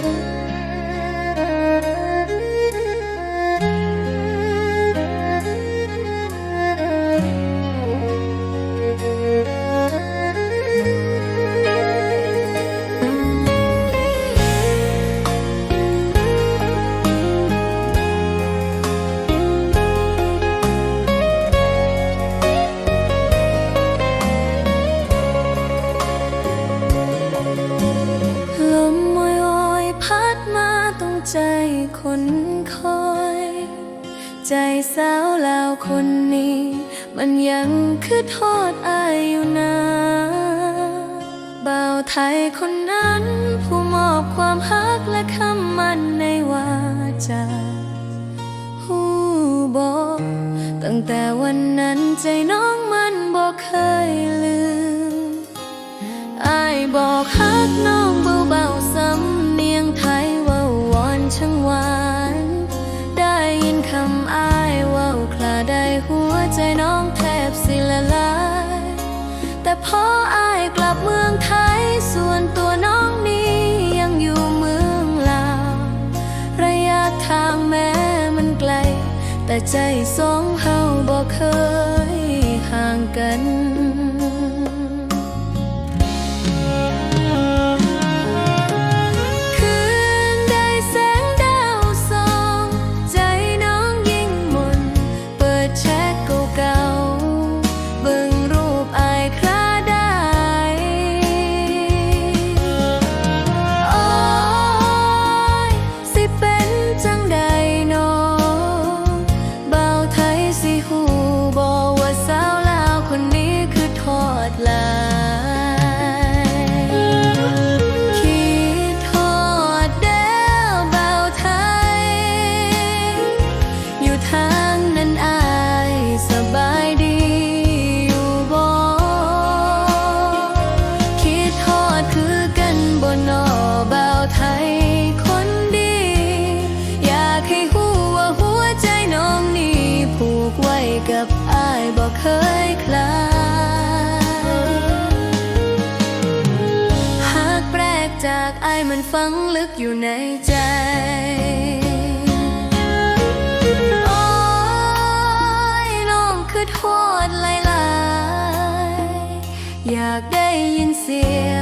ล ใจคนคอย ใจสาวลาวคนนี้ มันยังคือโทษอายอยู่นะบ่าวไทยคนนั้น ผู้มอบความฮักและคำมั่นในวาจาหูบอกตั้งแต่วันนั้นใจน้องมันบอกเคยลืมอายบอกฮักน้อง สองเฮาบอกเคยห่างกัน กับอายบ่เคยคลายหากแปลกจากไอายมันฝังลึกอยู่ในใจโอ้ยน้องคือทษหลายๆอยากได้ยินเสียง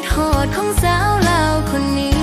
ดหอดของสาวเลาคนนี้